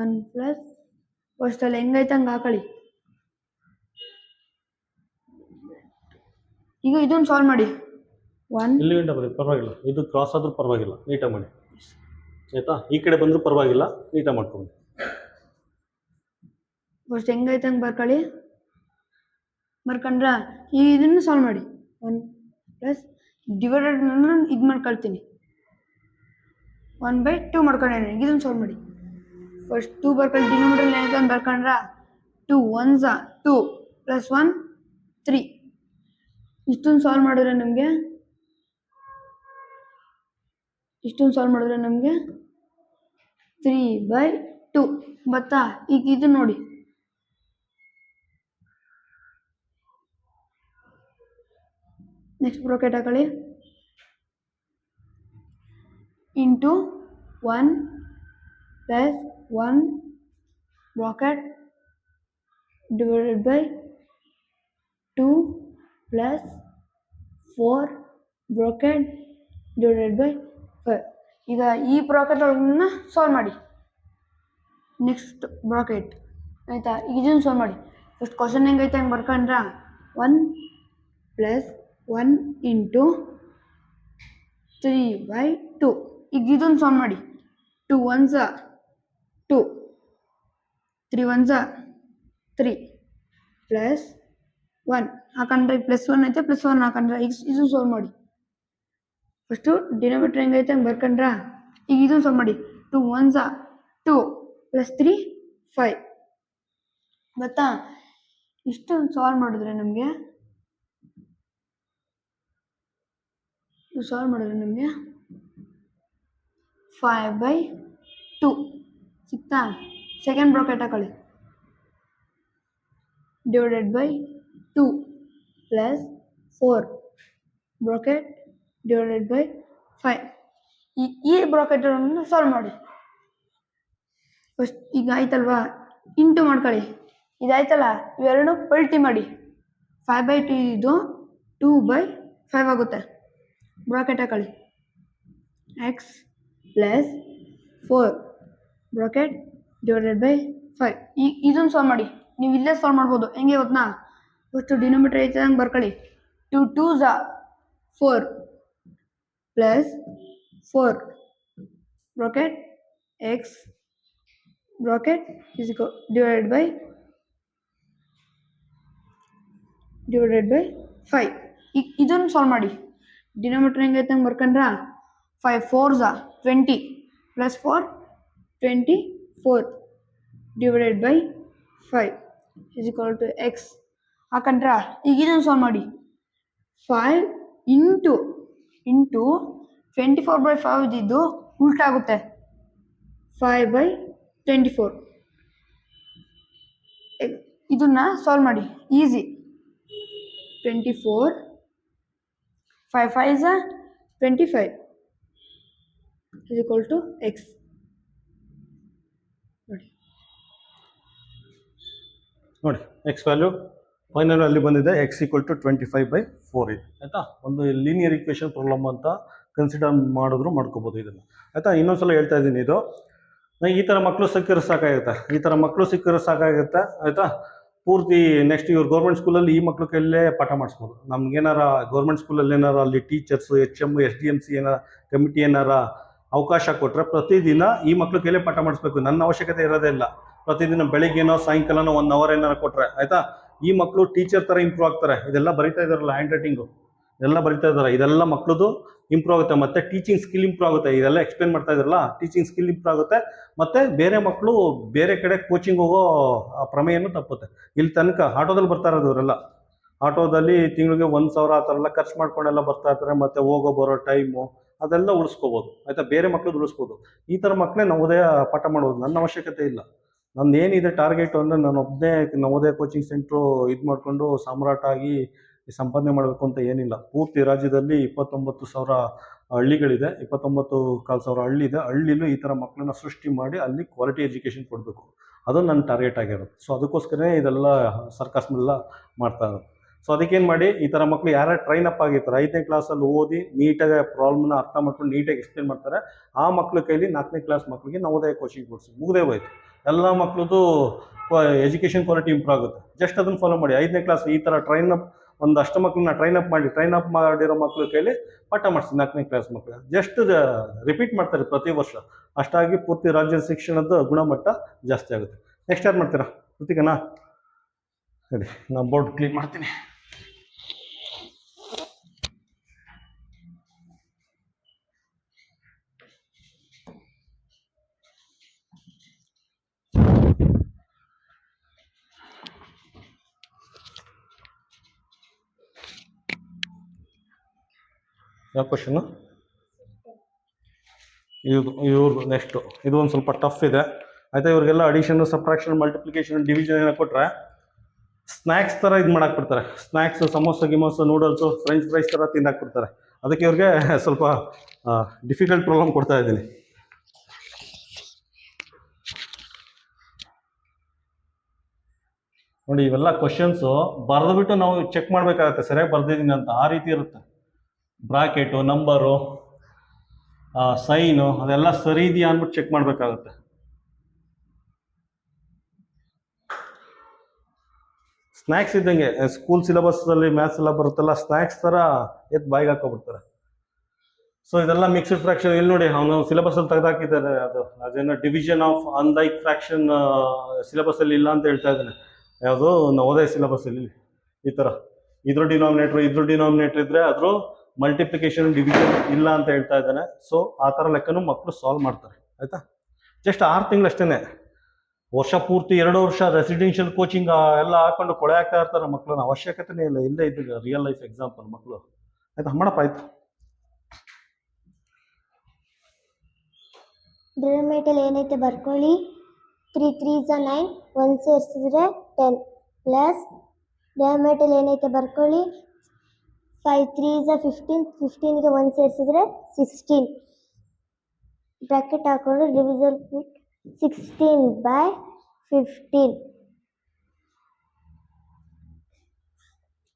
ಒನ್ ಪ್ಲಸ್ ಫಸ್ಟಲ್ಲಿ ಹೆಂಗೈತೆ ಹಂಗೆ ಹಾಕೊಳ್ಳಿ. ಈಗ ಇದನ್ನು ಸಾಲ್ವ್ ಮಾಡಿ. ಒನ್ ಇಲ್ಲಿ ಗಂಟೆ ಬರೀ ಪರವಾಗಿಲ್ಲ. ಇದು ಕ್ರಾಸ್ ಆದರೂ ಪರವಾಗಿಲ್ಲ ನೀಟಾಗಿ ಮಾಡಿ. ಆಯಿತಾ? ಈ ಕಡೆ ಬಂದರೂ ಪರವಾಗಿಲ್ಲ ನೀಟಾಗಿ ಮಾಡ್ಕೊಂಡು ಫಸ್ಟ್ ಹೆಂಗೈತೆ ಹಂಗೆ ಬರ್ಕೊಳ್ಳಿ. ಬರ್ಕೊಂಡ್ರ ಈ ಇದನ್ನು ಸಾಲ್ವ್ ಮಾಡಿ. ಒನ್ ಪ್ಲಸ್ ಡಿವೈಡೆಡ್ ನಾನು ಇದು ಮಾಡ್ಕೊಳ್ತೀನಿ. ಒನ್ ಬೈ ಟೂ ಮಾಡ್ಕೊಂಡೆ ಇದನ್ನು ಸಾಲ್ವ್ ಮಾಡಿ. ಫಸ್ಟ್ ಟೂ ಬರ್ಕೊಂಡು ಡಿನೋಮಿಟರ್ ಏನಾಯ್ತು ಅಂತ ಬರ್ಕೊಂಡ್ರ? Two ones two plus one three ಇಷ್ಟೊಂದು ಸಾಲ್ವ್ ಮಾಡಿದ್ರೆ ನಮಗೆ? ಇಷ್ಟೊಂದು ಸಾಲ್ವ್ ಮಾಡಿದ್ರೆ ನಮಗೆ? ತ್ರೀ ಬೈ ಟು ಬತ್ತಾ ಈಗ ಇದು ನೋಡಿ. ನೆಕ್ಸ್ಟ್ ಬ್ರೋಕೆಟ್ ಹಾಕೊಳ್ಳಿ into one plus one bracket divided by two plus four bracket divided by five ಈಗ ಈ ಬ್ರಾಕೆಟ್ ಒಳಗನ್ನ ಸಾಲ್ವ್ ಮಾಡಿ. ನೆಕ್ಸ್ಟ್ ಬ್ರಾಕೆಟ್ ಆಯಿತಾ? ಈಗ ಇದನ್ನು ಸಾಲ್ವ್ ಮಾಡಿ. ಫಸ್ಟ್ ಕ್ವಶನ್ ಹೆಂಗೈತೆ ಹಂಗೆ ಬರ್ಕೊಂಡ್ರಾ? One plus one into three by two. ಈಗ ಇದೊಂದು ಸಾಲ್ವ್ ಮಾಡಿ. Two ones two. Three ones three. Plus one. ಹಾಕಂಡ್ರೆ plus one ಐತೆ, ಪ್ಲಸ್ ಒನ್ ಹಾಕಂಡ್ರೆ ಈಗ ಇದನ್ನು ಸಾಲ್ವ್ ಮಾಡಿ. ಫಸ್ಟು ಡಿನೋಮೀಟ್ರ್ ಹೆಂಗೈತೆ ಹಂಗೆ ಬರ್ಕಂಡ್ರ? ಈಗ ಇದನ್ನು ಸಾಲ್ವ್ ಮಾಡಿ. Two ones two plus three, five. ಗೊತ್ತಾ? ಇಷ್ಟೊಂದು ಸಾಲ್ವ್ ಮಾಡಿದ್ರೆ ನಮಗೆ ಸಾಲ್ವ್ ಮಾಡಿದ್ರೆ ನಿಮಗೆ ಫೈವ್ ಬೈ ಟು ಸಿಕ್ತಾ ಸೆಕೆಂಡ್ ಬ್ರಾಕೆಟ್ ಹಾಕೊಳ್ಳಿ divided by two plus four bracket divided by five ಈ ಈ ಸಾಲ್ವ್ ಮಾಡಿ. ಫಸ್ಟ್ ಈಗ ಆಯ್ತಲ್ವಾ? ಇಂಟು ಮಾಡ್ಕೊಳ್ಳಿ. ಇದಾಯ್ತಲ್ಲ? ಇವೆರಡು ಪಲ್ಟಿ ಮಾಡಿ. ಫೈವ್ ಬೈ ಟು ಇದು ಟೂ ಬೈ ಫೈವ್ ಆಗುತ್ತೆ. ಬ್ರಾಕೆಟ್ ಹಾಕೊಳ್ಳಿ X plus four bracket divided by five ಈ, ಇದನ್ನು ಸಾಲ್ವ್ ಮಾಡಿ. ನೀವು ಇಲ್ಲೇ ಸಾಲ್ವ್ ಮಾಡ್ಬೋದು. ಹೆಂಗೆ ಗೊತ್ತಾ? ಫಸ್ಟು ಡಿನೋಮೀಟರ್ ಐತೆ ಹಂಗೆ ಬರ್ಕೊಳ್ಳಿ two two Jha four plus four bracket X bracket is equal by divided by five ಇದನ್ನು ಸಾಲ್ವ್ ಮಾಡಿ. ಡಿನೋಮಿಟ್ರ್ ಹೆಂಗೈತೆ ಹಂಗೆ ಬರ್ಕೊಂಡ್ರ? Five four Jha twenty plus four twenty four divided by five is two X ಹಾಕಂಡ್ರ? ಈಗ ಇದನ್ನು ಸಾಲ್ವ್ ಮಾಡಿ. Five into into twenty four by five ಇದ್ದಿದ್ದು ಉಲ್ಟಾಗುತ್ತೆ ಫೈವ್ ಬೈ ಟ್ವೆಂಟಿ ಫೋರ್ ಇದನ್ನು ಸಾಲ್ವ್ ಮಾಡಿ. Easy twenty four five five ಝ twenty five is equal to X ನೋಡಿ ನೋಡಿ X value final ಅಲ್ಲಿ ಬಂದಿದೆ. X equal to twenty five by four ಇದೆ. ಆಯ್ತಾ? ಒಂದು ಲೀನಿಯರ್ ಇಕ್ವೇಷನ್ ಪ್ರಾಬ್ಲಮ್ ಅಂತ ಕನ್ಸಿಡರ್ ಮಾಡಿದ್ರು ಮಾಡ್ಕೋಬೋದು ಇದನ್ನು. ಆಯ್ತಾ? ಇನ್ನೊಂದ್ಸಲ ಹೇಳ್ತಾ ಇದ್ದೀನಿ ಇದು. ಈ ಥರ ಮಕ್ಕಳು ಸಿಕ್ಕಿರೋ ಸಾಕಾಗುತ್ತೆ. ಈ ಥರ ಮಕ್ಕಳು ಸಿಕ್ಕಿರೋ ಸಾಕಾಗುತ್ತೆ. ಆಯ್ತಾ? ಪೂರ್ತಿ ನೆಕ್ಸ್ಟ್ ಇವ್ರು ಗೌರ್ಮೆಂಟ್ ಸ್ಕೂಲಲ್ಲಿ ಈ ಮಕ್ಳ ಕೈಲೇ ಪಾಠ ಮಾಡಿಸ್ಬೋದು. ನಮ್ಗೇನಾರ ಗೌರ್ಮೆಂಟ್ ಸ್ಕೂಲಲ್ಲಿ ಏನಾರ ಅಲ್ಲಿ teachers H M S D M C ಏನಾರ ಕಮಿಟಿ ಏನಾರ ಅವಕಾಶ ಕೊಟ್ಟರೆ ಪ್ರತಿದಿನ ಈ ಮಕ್ಳ ಕೈಲೇ ಪಾಠ ಮಾಡಿಸ್ಬೇಕು. ನನ್ನ ಅವಶ್ಯಕತೆ ಇರೋದೇ ಇಲ್ಲ. ಪ್ರತಿದಿನ ಬೆಳಿಗ್ಗೆನೋ, ಸಾಯಂಕಾಲನೋ ಒನ್ ಅವರ್ ಏನಾರ ಕೊಟ್ಟರೆ ಆಯಿತಾ? ಈ ಮಕ್ಕಳು ಟೀಚರ್ ಥರ ಇಂಪ್ರೂವ್ ಆಗ್ತಾರೆ. ಇದೆಲ್ಲ ಬರಿತಾ ಇದಾರಲ್ಲ ಹ್ಯಾಂಡ್ ರೈಟಿಂಗು ಇದೆಲ್ಲ ಬರಿತಾ ಇದ್ದಾರೆ ಇದೆಲ್ಲ ಮಕ್ಕಳದು ಇಂಪ್ರೂವ್ ಆಗುತ್ತೆ. ಮತ್ತೆ ಟೀಚಿಂಗ್ ಸ್ಕಿಲ್ ಇಂಪ್ರೂವ್ ಆಗುತ್ತೆ. ಇದೆಲ್ಲ ಎಕ್ಸ್ಪ್ಲೇನ್ ಮಾಡ್ತಾ ಇದ್ರಲ್ಲ ಟೀಚಿಂಗ್ ಸ್ಕಿಲ್ ಇಂಪ್ರೂವ್ ಆಗುತ್ತೆ. ಮತ್ತೆ ಬೇರೆ ಮಕ್ಕಳು ಬೇರೆ ಕಡೆ ಕೋಚಿಂಗ್ ಹೋಗೋ ಪ್ರಮೇಯನೂ ತಪ್ಪುತ್ತೆ. ಇಲ್ಲಿ ತನಕ ಆಟೋದಲ್ಲಿ ಬರ್ತಾ ಇರೋದು ಇವರೆಲ್ಲ. ಆಟೋದಲ್ಲಿ ತಿಂಗಳಿಗೆ ಒಂದು ಸಾವಿರ ಆ ಥರ ಎಲ್ಲ ಖರ್ಚು ಮಾಡ್ಕೊಂಡೆಲ್ಲ ಬರ್ತಾ ಇರ್ತಾರೆ. ಮತ್ತೆ ಹೋಗೋ, ಬರೋ ಟೈಮು ಅದೆಲ್ಲ ಉಳಿಸ್ಕೋಬೋದು. ಆಯಿತಾ? ಬೇರೆ ಮಕ್ಳಿಗೆ ಉಳಿಸ್ಬೋದು. ಈ ಥರ ಮಕ್ಕಳೇ ನವೋದಯ ಪಾಠ ಮಾಡ್ಬೋದು ನನ್ನ ಅವಶ್ಯಕತೆ ಇಲ್ಲ. ನನ್ನ ಏನಿದೆ ಟಾರ್ಗೆಟ್ ಅಂದರೆ ನಾನು ಒಬ್ಬನೇ ನವೋದಯ ಕೋಚಿಂಗ್ ಸೆಂಟ್ರು ಇದು ಮಾಡಿಕೊಂಡು ಸಾಮ್ರಾಟ ಆಗಿ ಸಂಪಾದನೆ ಮಾಡಬೇಕು ಅಂತ ಏನಿಲ್ಲ. ಪೂರ್ತಿ ರಾಜ್ಯದಲ್ಲಿ ಇಪ್ಪತ್ತೊಂಬತ್ತು ಸಾವಿರ ಹಳ್ಳಿಗಳಿದೆ, ಇಪ್ಪತ್ತೊಂಬತ್ತು ಕಾಲು ಸಾವಿರ ಹಳ್ಳಿ ಇದೆ. ಹಳ್ಳಿಲೂ ಈ ಥರ ಮಕ್ಕಳನ್ನ ಸೃಷ್ಟಿ ಮಾಡಿ ಅಲ್ಲಿ ಕ್ವಾಲಿಟಿ ಎಜುಕೇಷನ್ ಕೊಡಬೇಕು. ಅದು ನನ್ನ ಟಾರ್ಗೆಟ್ ಆಗಿರೋದು. ಸೊ ಅದಕ್ಕೋಸ್ಕರನೇ ಇದೆಲ್ಲ ಸರ್ಕಸ್ನೆಲ್ಲ ಮಾಡ್ತಾ ಇರೋದು. ಸೊ ಅದಕ್ಕೇನು ಮಾಡಿ ಈ ಥರ ಮಕ್ಕಳು ಯಾರು ಟ್ರೈನ್ ಅಪ್ ಆಗಿರ್ತಾರೆ, ಐದನೇ ಕ್ಲಾಸಲ್ಲಿ ಓದಿ ನೀಟಾಗಿ ಪ್ರಾಬ್ಲಮ್ನ ಅರ್ಥ ಮಾಡ್ಕೊಂಡು ನೀಟಾಗಿ ಎಕ್ಸ್ಪ್ಲೇನ್ ಮಾಡ್ತಾರೆ, ಆ ಮಕ್ಕಳ ಕೈಲಿ ನಾಲ್ಕನೇ ಕ್ಲಾಸ್ ಮಕ್ಕಳಿಗೆ ನವೋದಯ ಕೋಚಿಂಗ್ ಕೊಡಿಸಿ ಮುಗ್ದೇ ಹೋಯ್ತು. ಎಲ್ಲ ಮಕ್ಳದ್ದು ಎಜುಕೇಷನ್ ಕ್ವಾಲಿಟಿ ಇಂಪ್ರೂವ್ ಆಗುತ್ತೆ. ಜಸ್ಟ್ ಅದನ್ನು ಫಾಲೋ ಮಾಡಿ. ಐದನೇ ಕ್ಲಾಸ್ ಈ ಥರ ಟ್ರೈನ್ ಅಪ್ ಒಂದು ಅಷ್ಟು ಮಕ್ಕಳನ್ನ ಟ್ರೈನ್ ಅಪ್ ಮಾಡಿ ಟ್ರೈನ್ ಅಪ್ ಮಾಡಿರೋ ಮಕ್ಕಳು ಕೈಲಿ ಪಾಠ ಮಾಡಿಸಿ, ನಾಲ್ಕನೇ ಕ್ಲಾಸ್ ಮಕ್ಕಳು ಜಸ್ಟ್ ರಿಪೀಟ್ ಮಾಡ್ತಾರೆ ಪ್ರತಿ ವರ್ಷ. ಅಷ್ಟಾಗಿ ಪೂರ್ತಿ ರಾಜ್ಯ ಶಿಕ್ಷಣದ ಗುಣಮಟ್ಟ ಜಾಸ್ತಿ ಆಗುತ್ತೆ. ನೆಕ್ಸ್ಟ್ ಯಾರು ಮಾಡ್ತೀರಾ? ಕೃತಿಕನಾ? ಸರಿ ನಾನು ಬೋರ್ಡ್ ಕ್ಲೀನ್ ಮಾಡ್ತೀನಿ. ಯಾವ ಕ್ವಶನ್ನು ಇದು ಇವ್ರದ್ದು ನೆಕ್ಸ್ಟು ಇದು ಒಂದು ಸ್ವಲ್ಪ ಟಫ್ ಇದೆ. ಆಯಿತಾ, ಇವ್ರಿಗೆಲ್ಲ ಅಡಿಷನ್ ಸಬ್ಟ್ರಾಕ್ಷನ್ ಮಲ್ಟಿಪ್ಲಿಕೇಶನ್ ಡಿವಿಷನ್ ಏನೋ ಕೊಟ್ಟರೆ ಸ್ನ್ಯಾಕ್ಸ್ ಥರ ಇದು ಮಾಡಕ್ಕೆ ಬಿಡ್ತಾರೆ. ಸ್ನ್ಯಾಕ್ಸ್ ಸಮೋಸ, ಗಿಮೋಸ ನೂಡಲ್ಸು ಫ್ರೆಂಚ್ ಫ್ರೈಸ್ ಥರ ತಿನ್ನಕ್ಕೆ ಬಿಡ್ತಾರೆ. ಅದಕ್ಕೆ ಇವ್ರಿಗೆ ಸ್ವಲ್ಪ ಡಿಫಿಕಲ್ಟ್ ಪ್ರಾಬ್ಲಮ್ ಕೊಡ್ತಾ ಇದ್ದೀನಿ. ನೋಡಿ, ಇವೆಲ್ಲ ಕ್ವಶನ್ಸು ಬರೆದ್ಬಿಟ್ಟು ನಾವು ಚೆಕ್ ಮಾಡಬೇಕಾಗತ್ತೆ. ಸರಿಯಾಗಿ ಬರ್ದಿದ್ದೀನಿ ಅಂತ ಆ ರೀತಿ ಇರುತ್ತೆ. ಬ್ರಾಕೆಟು, ನಂಬರು ಸೈನು, ಅದೆಲ್ಲ ಸರಿ ಇದೆಯಾ ಅಂದ್ಬಿಟ್ಟು ಚೆಕ್ ಮಾಡಬೇಕಾಗುತ್ತೆ. ಸ್ನ್ಯಾಕ್ಸ್ ಇದ್ದಂಗೆ ಸ್ಕೂಲ್ ಸಿಲೆಬಸ್ಸಲ್ಲಿ ಮ್ಯಾಥ್ಸ್ ಎಲ್ಲ ಬರುತ್ತಲ್ಲ ಸ್ನ್ಯಾಕ್ಸ್ ಥರ ಎತ್ ಬಾಯಿಗೆ ಹಾಕೋಬಿಡ್ತಾರೆ ಸೊ ಇದೆಲ್ಲ ಮಿಕ್ಸ್ಡ್ ಫ್ರಾಕ್ಷನ್ ಇಲ್ಲಿ ನೋಡಿ, ಅವನು ಸಿಲೆಬಸ್ಸಲ್ಲಿ ತೆಗೆದಾಕಿದ್ದಾನೆ ಅದು, ಅದೇನೋ ಡಿವಿಷನ್ ಆಫ್ ಅನ್ಲೈಕ್ ಫ್ರಾಕ್ಷನ್ ಸಿಲೆಬಸ್ಸಲ್ಲಿ ಇಲ್ಲ ಅಂತ ಹೇಳ್ತಾ ಇದ್ದಾನೆ. ಯಾವುದು ನವೋದಯ ಸಿಲೆಬಸ್ಸಲ್ಲಿ ಈ ಥರ ಇದ್ರ ಡಿನಾಮಿನೇಟ್ರ್ ಇದ್ರ ಡಿನಾಮಿನೇಟ್ರ್ ಇದ್ರೆ ಅದ್ರ ಮಲ್ಟಿಪ್ಲಿಕೇಶನ್ ಡಿವಿಷನ್ ಇಲ್ಲ ಅಂತ ಹೇಳ್ತಾ ಇದ್ದಾನೆ. ಸೊ ಆ ಥರ ಲೆಕ್ಕನೂ ಮಕ್ಕಳು ಸಾಲ್ವ್ ಮಾಡ್ತಾರೆ. ಆಯಿತಾ? ಜಸ್ಟ್ ಆರು ತಿಂಗಳು ಅಷ್ಟೇ ವರ್ಷ ಪೂರ್ತಿ ಎರಡು ವರ್ಷ ರೆಸಿಡೆನ್ಷಿಯಲ್ ಕೋಚಿಂಗ್ ಎಲ್ಲ ಹಾಕೊಂಡು ಕೊಳೆ ಆಗ್ತಾ ಇರ್ತಾರೆ ಮಕ್ಕಳನ್ನ ಅವಶ್ಯಕತೆನೇ ಇಲ್ಲ. ಇಲ್ಲೇ ಇದ್ದಾಗ ರಿಯಲ್ ಲೈಫ್ ಎಕ್ಸಾಂಪಲ್ ಮಕ್ಕಳು ಆಯ್ತಾ? ಮಾಡಪ್ಪ, ಆಯ್ತು. ಏನೈತೆ ಬರ್ಕೊಳ್ಳಿ? ತ್ರೀ ತ್ರೀ ಝ ನೈನ್ ಒನ್ ಸೇರಿಸಿದ್ರೆ ಟೆನ್ ಪ್ಲಸ್ ಡಿನೋಮಿನೇಟರ್ ಏನೈತೆ ಬರ್ಕೊಳ್ಳಿ? ಫೈವ್ ತ್ರೀ ಇಸ್ ಫಿಫ್ಟೀನ್ ಫಿಫ್ಟೀನ್ಗೆ ಒನ್ ಸೇರಿಸಿದ್ರೆ ಸಿಕ್ಸ್ಟೀನ್ ಬ್ರ್ಯಾಕೆಟ್ ಹಾಕೊಂಡು ಡಿವಿಸಲ್ ಸಿಕ್ಸ್ಟೀನ್ ಬೈ ಫಿಫ್ಟೀನ್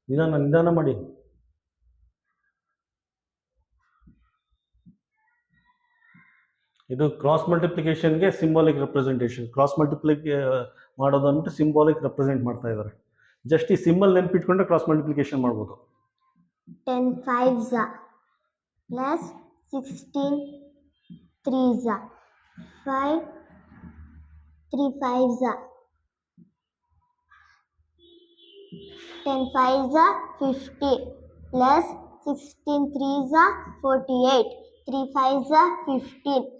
ನಿಧಾನ ನಿಧಾನ ಮಾಡಿ. ಇದು ಕ್ರಾಸ್ ಮಲ್ಟಿಪ್ಲಿಕೇಶನ್ಗೆ ಸಿಂಬಾಲಿಕ್ ರೆಪ್ರೆಸೆಂಟೇಷನ್ ಕ್ರಾಸ್ ಮಲ್ಟಿಪ್ಲಿಕ್ ಮಾಡೋದು ಅಂದ್ಬಿಟ್ಟು ಸಿಂಬಾಲಿಕ್ ರೆಪ್ರೆಸೆಂಟ್ ಮಾಡ್ತಾ ಇದ್ದಾರೆ. ಜಸ್ಟ್ ಈ ಸಿಂಬಲ್ ನೆನ್ಪಿಟ್ಕೊಂಡ್ರೆ ಕ್ರಾಸ್ ಮಲ್ಟಿಪ್ಲಿಕೇಶನ್ ಮಾಡ್ಬೋದು. 10 5s plus 16 3s 5 3 5s 10 50 plus 16 3s 48 3 15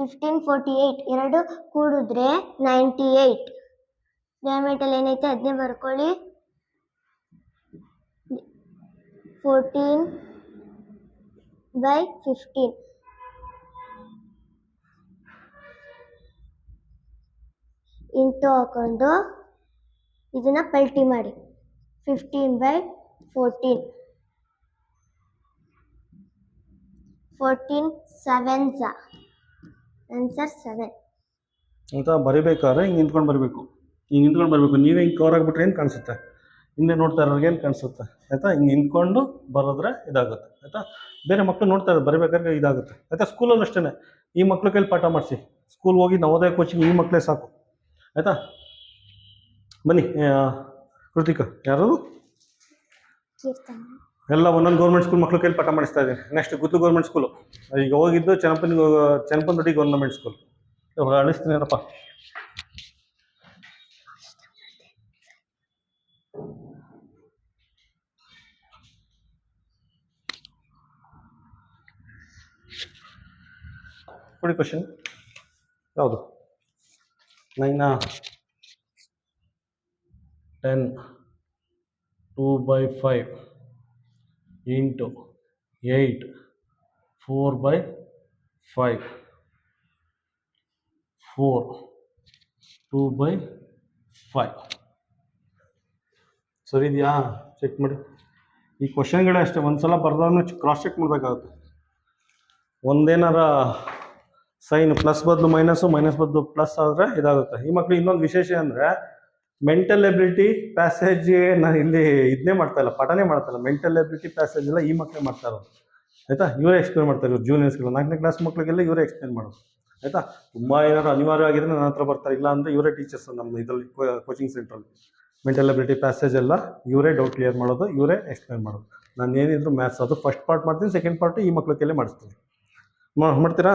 fifteen forty eight ಎರಡು ಕೂಡಿದ್ರೆ ನೈಂಟಿ ಏಯ್ಟ್ ಡಿಯಾಮೀಟರ್ ಏನೈತೆ? ಅದನ್ನೇ ಬರ್ಕೊಳ್ಳಿ. ಫೋರ್ಟೀನ್ ಬೈ ಫಿಫ್ಟೀನ್ ಇಂಟು ಹಾಕೊಂಡು ಇದನ್ನು ಪಲ್ಟಿ ಮಾಡಿ. Fifteen by fourteen fourteen sevens answer seven ಅಂತ ಬರಿಬೇಕಾದ್ರೆ ಹಿಂಗೆ ನಿಂತ್ಕೊಂಡು ಬರಬೇಕು. ಹಿಂಗೆ ನಿಂತ್ಕೊಂಡು ಬರಬೇಕು. ನೀವೇ ಹಿಂಗೆ ಕವರ್ ಆಗಿಬಿಟ್ರೆ ಏನು ಕಾಣಿಸುತ್ತೆ? ಹಿಂದೆ ನೋಡ್ತಾ ಇರೋರಿಗೆ ಏನು ಕಾಣಿಸುತ್ತೆ? ಆಯಿತಾ? ಹಿಂಗೆ ನಿಂತ್ಕೊಂಡು ಬರೋದ್ರೆ ಇದಾಗುತ್ತೆ. ಆಯಿತಾ? ಬೇರೆ ಮಕ್ಕಳು ನೋಡ್ತಾ ಇರೋದು ಬರಿಬೇಕಾದ್ರೆ ಇದಾಗುತ್ತೆ. ಆಯಿತಾ? ಸ್ಕೂಲಲ್ಲೂ ಅಷ್ಟೇ ಈ ಮಕ್ಳ ಕೈಲಿ ಪಾಠ ಮಾಡಿಸಿ. ಸ್ಕೂಲ್ ಹೋಗಿ ನವೋದಯ ಕೋಚಿಂಗ್ ಈ ಮಕ್ಕಳೇ ಸಾಕು. ಆಯಿತಾ? ಬನ್ನಿ ಕೃತಿಕ ಕೃತಿಕಾ ಯಾರು ಕೀರ್ತನ. ಎಲ್ಲ ಒಂದೊಂದು ಗೌರ್ಮೆಂಟ್ ಸ್ಕೂಲ್ ಮಕ್ಕಳು ಕೈಲಿ ಪಾಠ ಮಾಡಿಸ್ತಾ ಇದ್ದೀನಿ. ನೆಕ್ಸ್ಟ್ ಗುತ್ತು ಗೌರ್ಮೆಂಟ್ ಸ್ಕೂಲು ಈಗ ಹೋಗಿದ್ದು ಚನಪನ್ ಚನ್ನಪನದೊಡ್ಡಿ ಗೌರ್ಮೆಂಟ್ ಸ್ಕೂಲ್ ಅಳಿಸ್ತೀನಿ ಏನಪ್ಪ ಕೊಡಿ ಕ್ವಶನ್ ಯಾವುದು? Naina ten two by five into eight four by five. Four two by five. ಸರಿ ಇದೆಯಾ? ಚೆಕ್ ಮಾಡಿ. ಈ ಕ್ವಶನ್ಗಳೇ ಅಷ್ಟೇ ಒಂದು ಸಲ ಬರ್ದವನು ಕ್ರಾಸ್ ಚೆಕ್ ಮಾಡಬೇಕಾಗುತ್ತೆ. ಒಂದೇನಾರ ಸೈನ್ ಪ್ಲಸ್ ಬದಲು ಮೈನಸ್ಸು ಮೈನಸ್ ಬದಲು ಪ್ಲಸ್ ಆದರೆ ಇದಾಗುತ್ತೆ. ಈ ಮಕ್ಳು ಇನ್ನೊಂದು ವಿಶೇಷ ಅಂದರೆ ಮೆಂಟಲ್ ಎಬಿಲಿಟಿ ಪ್ಯಾಸೇಜ್ ನಾನು ಇಲ್ಲಿ ಇದನ್ನೇ ಮಾಡ್ತಾ ಇಲ್ಲ, ಪಾಠನೇ ಮಾಡ್ತಾ ಇಲ್ಲ. ಮೆಂಟಲ್ ಎಬಿಲಿಟಿ ಪ್ಯಾಸೇಜ್ ಎಲ್ಲ ಈ ಮಕ್ಕಳೇ ಮಾಡ್ತಾ ಇರೋದು. ಆಯಿತಾ? ಇವರೇ ಎಕ್ಸ್ಪ್ಲೇನ್ ಮಾಡ್ತಾರೆ ಇವ್ರು ಜೂನಿಯರ್ಸ್ಗಳು ನಾಲ್ಕನೇ ಕ್ಲಾಸ್ ಮಕ್ಕಳಿಗೆಲ್ಲ ಇವರೇ ಎಕ್ಸ್ಪ್ಲೇನ್ ಮಾಡೋದು. ಆಯಿತಾ? ತುಂಬ ಏನಾದ್ರು ಅನಿವಾರ್ಯ ಆಗಿದ್ರೆ ನನ್ನ ಹತ್ರ ಬರ್ತಾರೆ, ಇಲ್ಲ ಅಂದರೆ ಇವರೇ ಟೀಚರ್ಸ್ ನಮ್ಮ ಇದರಲ್ಲಿ ಕೋಚಿಂಗ್ ಸೆಂಟ್ರಲ್ಲಿ ಮೆಂಟಲ್ ಎಬಿಲಿಟಿ ಪ್ಯಾಸೇಜ್ ಎಲ್ಲ ಇವರೇ ಡೌಟ್ ಕ್ಲಿಯರ್ ಮಾಡೋದು, ಇವರೇ ಎಕ್ಸ್ಪ್ಲೇನ್ ಮಾಡೋದು. ನಾನು ಏನಿದ್ರು ಮ್ಯಾಥ್ಸ್ ಅದು ಫಸ್ಟ್ ಪಾರ್ಟ್ ಮಾಡ್ತೀನಿ ಸೆಕೆಂಡ್ ಪಾರ್ಟ್ ಈ ಮಕ್ಕಳಿಗೆಲ್ಲೇ ಮಾಡಿಸ್ತೀನಿ. ಮಾಡ್ತೀರಾ?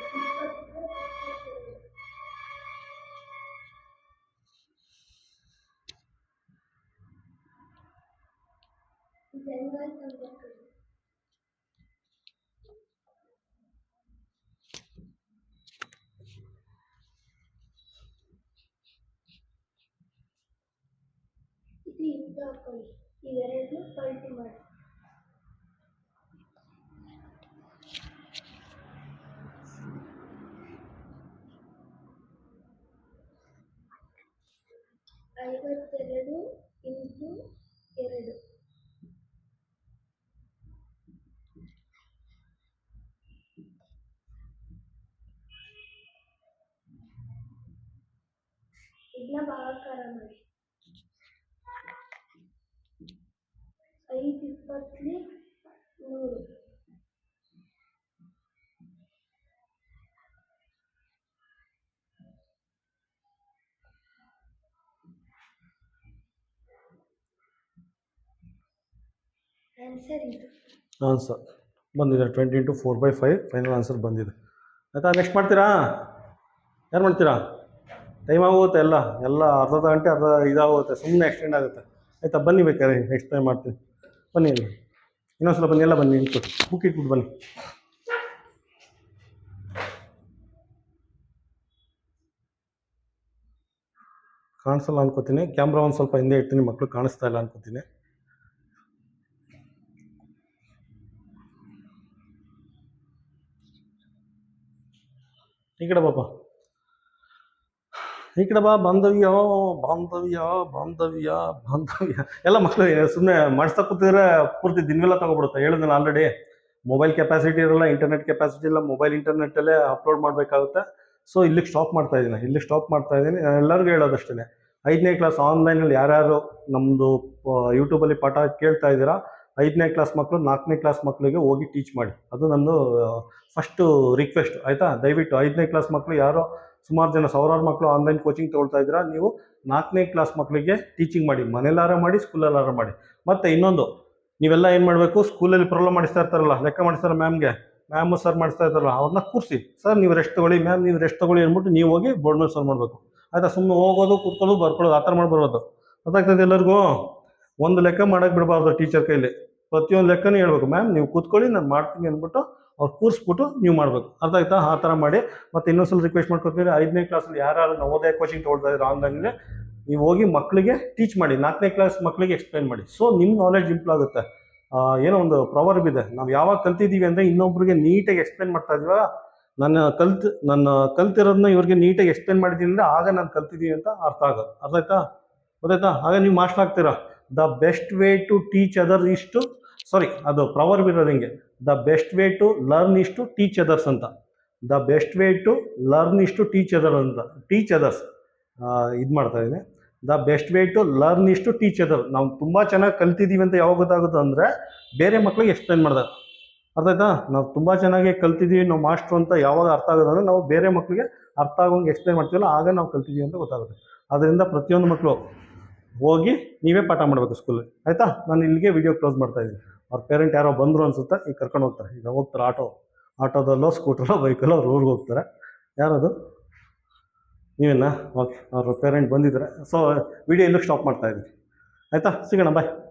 ಆನ್ಸರ್ ಬಂದಿದೆ. Twenty into four by five final answer ಬಂದಿದೆ. ಆಯಿತಾ? ನೆಕ್ಸ್ಟ್ ಮಾಡ್ತೀರಾ? ಯಾರು ಮಾಡ್ತೀರಾ? ಟೈಮ್ ಆಗೋಗುತ್ತೆ ಎಲ್ಲ. ಎಲ್ಲ ಅರ್ಧ ಗಂಟೆ, ಅರ್ಧ ಇದಾಗುತ್ತೆ ಸುಮ್ಮನೆ ಎಕ್ಸ್ಟೆಂಡ್ ಆಗುತ್ತೆ. ಆಯಿತಾ? ಬನ್ನಿ ಬೇಕಾದ್ರೆ. ಟೈಮ್ ಮಾಡ್ತೀನಿ. ಬನ್ನಿ ಇನ್ನೊಂದು ಸಲ ಬನ್ನಿ. ಎಲ್ಲ ಬನ್ನಿ. ಇಟ್ಬಿಟ್ಟು ಬುಕ್ ಇಟ್ಬಿಟ್ಟು ಬನ್ನಿ. ಕಾಣಿಸಲ್ಲ ಅನ್ಕೋತೀನಿ. ಕ್ಯಾಮ್ರಾ ಒಂದು ಸ್ವಲ್ಪ ಹಿಂದೆ ಇಡ್ತೀನಿ. ಮಕ್ಕಳು ಕಾಣಿಸ್ತಾ ಇಲ್ಲ ಅನ್ಕೋತೀನಿ. ಈ ಕಡೆ ಬಾಪ. ಈ ಕಡೆ ಬಾ, ಬಾಂಧವ್ಯ ಬಾಂಧವ್ಯ ಬಾಂಧವ್ಯ ಬಾಂಧವ್ಯ. ಎಲ್ಲ ಮಕ್ಕಳು ಸುಮ್ಮನೆ ಮಾಡಿಸ್ತಾ ಕೂತಿದ್ರೆ ಪೂರ್ತಿ ದಿನವೆಲ್ಲ ತಗೊಬಿಡುತ್ತೆ. ಹೇಳಿದ್ನಲ್ಲ ಆಲ್ರೆಡಿ ಮೊಬೈಲ್ ಕೆಪಾಸಿಟಿ ಇರಲ್ಲ ಇಂಟರ್ನೆಟ್ ಕೆಪಾಸಿಟಿ ಇಲ್ಲ ಮೊಬೈಲ್ ಇಂಟರ್ನೆಟ್ಟಲ್ಲೇ ಅಪ್ಲೋಡ್ ಮಾಡಬೇಕಾಗುತ್ತೆ. ಸೊ ಇಲ್ಲಿಗೆ ಸ್ಟಾಪ್ ಮಾಡ್ತಾ ಇದ್ದೀನಿ. ಇಲ್ಲಿ ಸ್ಟಾಪ್ ಮಾಡ್ತಾ ಇದ್ದೀನಿ. ನಾನು ಎಲ್ಲರಿಗೂ ಹೇಳೋದಷ್ಟೇ ಐದನೇ ಕ್ಲಾಸ್ ಆನ್ಲೈನಲ್ಲಿ ಯಾರ್ಯಾರು ನಮ್ಮದು ಯೂಟ್ಯೂಬಲ್ಲಿ ಪಾಠ ಕೇಳ್ತಾ ಇದ್ದೀರಾ ಐದನೇ ಕ್ಲಾಸ್ ಮಕ್ಕಳು ನಾಲ್ಕನೇ ಕ್ಲಾಸ್ ಮಕ್ಕಳಿಗೆ ಹೋಗಿ ಟೀಚ್ ಮಾಡಿ. ಅದು ನಂದು ಫಸ್ಟು ರಿಕ್ವೆಸ್ಟ್ ಆಯಿತಾ? ದಯವಿಟ್ಟು ಐದನೇ ಕ್ಲಾಸ್ ಮಕ್ಕಳು ಯಾರೋ ಸುಮಾರು ಜನ, ಸಾವಿರಾರು ಮಕ್ಕಳು ಆನ್ಲೈನ್ ಕೋಚಿಂಗ್ ತೊಗೊಳ್ತಾ ಇದ್ದೀರಾ, ನೀವು ನಾಲ್ಕನೇ ಕ್ಲಾಸ್ ಮಕ್ಕಳಿಗೆ ಟೀಚಿಂಗ್ ಮಾಡಿ. ಮನೇಲಾರ ಮಾಡಿ ಸ್ಕೂಲಲ್ಲಾರ ಮಾಡಿ. ಮತ್ತು ಇನ್ನೊಂದು, ನೀವೆಲ್ಲ ಏನು ಮಾಡಬೇಕು? ಸ್ಕೂಲಲ್ಲಿ ಪ್ರಾಬ್ಲಮ್ ಮಾಡಿಸ್ತಾ ಇರ್ತಾರಲ್ಲ, ಲೆಕ್ಕ ಮಾಡಿಸ್ತಾರೆ ಮ್ಯಾಮ್ಗೆ ಮ್ಯಾಮು ಸರ್ ಮಾಡಿಸ್ತಾ ಇರ್ತಾರಲ್ಲ ಅವ್ರನ್ನ ಕೂರಿಸಿ. ಸರ್ ನೀವು ರೆಸ್ಟ್ ತೊಗೊಳ್ಳಿ ಮ್ಯಾಮ್ ನೀವು ರೆಸ್ಟ್ ತೊಗೊಳ್ಳಿ ಅಂದ್ಬಿಟ್ಟು ನೀವು ಹೋಗಿ ಬೋರ್ಡ್ ಮೇಲೆ ಸರ್ ಮಾಡಬೇಕು. ಆಯಿತಾ? ಸುಮ್ಮನೆ ಹೋಗೋದು, ಕೂತ್ಕೊಳ್ಳೋದು, ಬರ್ಕೊಳ್ಳೋದು, ಆ ಥರ ಮಾಡ್ಬರೋದು ಗೊತ್ತಾಗ್ತದೆ ಎಲ್ಲರಿಗೂ? ಒಂದು ಲೆಕ್ಕ ಮಾಡೋಕೆ ಬಿಡಬಾರ್ದು ಟೀಚರ್ ಕೈಲಿ. ಪ್ರತಿಯೊಂದು ಲೆಕ್ಕನೂ ಹೇಳ್ಬೇಕು ಮ್ಯಾಮ್ ನೀವು ಕೂತ್ಕೊಳ್ಳಿ, ನಾನು ಮಾಡ್ತೀನಿ ಅಂದ್ಬಿಟ್ಟು ಅವ್ರು ಕೂರಿಸ್ಬಿಟ್ಟು ನೀವು ಮಾಡಬೇಕು. ಅರ್ಥ ಆಯ್ತಾ? ಆ ಥರ ಮಾಡಿ. ಮತ್ತು ಇನ್ನೊಂದ್ಸಲ ರಿಕ್ವೆಸ್ಟ್ ಮಾಡ್ಕೊತೀವಿ ಐದನೇ ಕ್ಲಾಸಲ್ಲಿ ಯಾರು ನವೋದಯ ಕೋಚಿಂಗ್ ತೊಗೊಳ್ತಾ ಇದ್ದಾರೆ ಆನ್ಲೈನಲ್ಲಿ ನೀವು ಹೋಗಿ ಮಕ್ಕಳಿಗೆ ಟೀಚ್ ಮಾಡಿ. ನಾಲ್ಕನೇ ಕ್ಲಾಸ್ ಮಕ್ಕಳಿಗೆ ಎಕ್ಸ್ಪ್ಲೈನ್ ಮಾಡಿ. ಸೊ ನಿಮ್ಮ ನಾಲೆಜ್ ಇಂಪ್ರೂವ್ ಆಗುತ್ತೆ. ಏನೋ ಒಂದು ಪ್ರವರ್ಬ್ ಇದೆ. ನಾವು ಯಾವಾಗ ಕಲ್ತಿದ್ದೀವಿ ಅಂದರೆ ಇನ್ನೊಬ್ರಿಗೆ ನೀಟಾಗಿ ಎಕ್ಸ್ಪ್ಲೈನ್ ಮಾಡ್ತಾ ಇದೀವಲ್ಲ ನನ್ನ ಕಲ್ತ್, ನನ್ನ ಕಲ್ತಿರೋದನ್ನ ಇವ್ರಿಗೆ ನೀಟಾಗಿ ಎಕ್ಸ್ಪ್ಲೈನ್ ಮಾಡಿದ್ದೀನಿ ಅಂದರೆ ಆಗ ನಾನು ಕಲ್ತಿದ್ದೀನಿ ಅಂತ ಅರ್ಥ ಆಗೋದು ಅರ್ಥ ಆಯ್ತಾ? ಗೊತ್ತಾಯ್ತಾ? ಆಗ ನೀವು ಮಾಸ್ಟರ್ ಆಗ್ತೀರಾ? The best way to teach other is to sorry ಅದು ಪ್ರವರ್ಬ್ ಇರೋದು ಹಿಂಗೆ. The best way to learn is to teach others ಅಂತ. The best way to learn is to teach other ಅಂತ. ಟೀಚ್ ಅದರ್ಸ್ ಇದು ಮಾಡ್ತಾ ಇದ್ದೀನಿ the best way to learn is to teach other ನಾವು ತುಂಬ ಚೆನ್ನಾಗಿ ಕಲ್ತಿದ್ದೀವಿ ಅಂತ ಯಾವಾಗ ಗೊತ್ತಾಗುತ್ತೆ ಅಂದರೆ ಬೇರೆ ಮಕ್ಳಿಗೆ ಎಕ್ಸ್ಪ್ಲೈನ್ ಮಾಡಿದಾರೆ ಅರ್ಥ ಆಯ್ತಾ? ನಾವು ತುಂಬ ಚೆನ್ನಾಗಿ ಕಲ್ತಿದ್ದೀವಿ ನಾವು ಮಾಸ್ಟ್ರು ಅಂತ ಯಾವಾಗ ಅರ್ಥ ಆಗೋದಂದ್ರೆ ನಾವು ಬೇರೆ ಮಕ್ಕಳಿಗೆ ಅರ್ಥ ಆಗೋಂಗೆ ಎಕ್ಸ್ಪ್ಲೈನ್ ಮಾಡ್ತೀವಲ್ಲ, ಆಗ ನಾವು ಕಲ್ತಿದ್ದೀವಿ ಅಂತ ಗೊತ್ತಾಗುತ್ತೆ. ಅದರಿಂದ ಪ್ರತಿಯೊಂದು ಮಕ್ಕಳು ಹೋಗಿ ನೀವೇ ಪಾಠ ಮಾಡಬೇಕು ಸ್ಕೂಲಲ್ಲಿ ಆಯಿತಾ? ನಾನು ಇಲ್ಲಿಗೆ ವಿಡಿಯೋ ಕ್ಲೋಸ್ ಮಾಡ್ತಾ ಇದ್ದೀನಿ. ಅವ್ರ ಪೇರೆಂಟ್ ಯಾರೋ ಬಂದರು ಅನ್ಸುತ್ತೆ, ಈಗ ಕರ್ಕೊಂಡು ಹೋಗ್ತಾರೆ. ಈಗ ಹೋಗ್ತಾರೆ ಆಟೋ. ಆಟೋದಲ್ಲೋ ಸ್ಕೂಟರಲ್ಲೋ ಬೈಕಲ್ಲೋ ಅವ್ರು ಊರಿಗೆ ಹೋಗ್ತಾರೆ. ಯಾರದು? ನೀವೇನಾ? ಓಕೆ ಅವ್ರ ಪೇರೆಂಟ್ ಬಂದಿದ್ದಾರೆ. ಸೊ ವಿಡಿಯೋ ಇಲ್ಲಿಗೆ ಸ್ಟಾಪ್ ಮಾಡ್ತಾ ಇದ್ದೀನಿ. ಆಯಿತಾ? ಸಿಗೋಣ ಬಾಯ್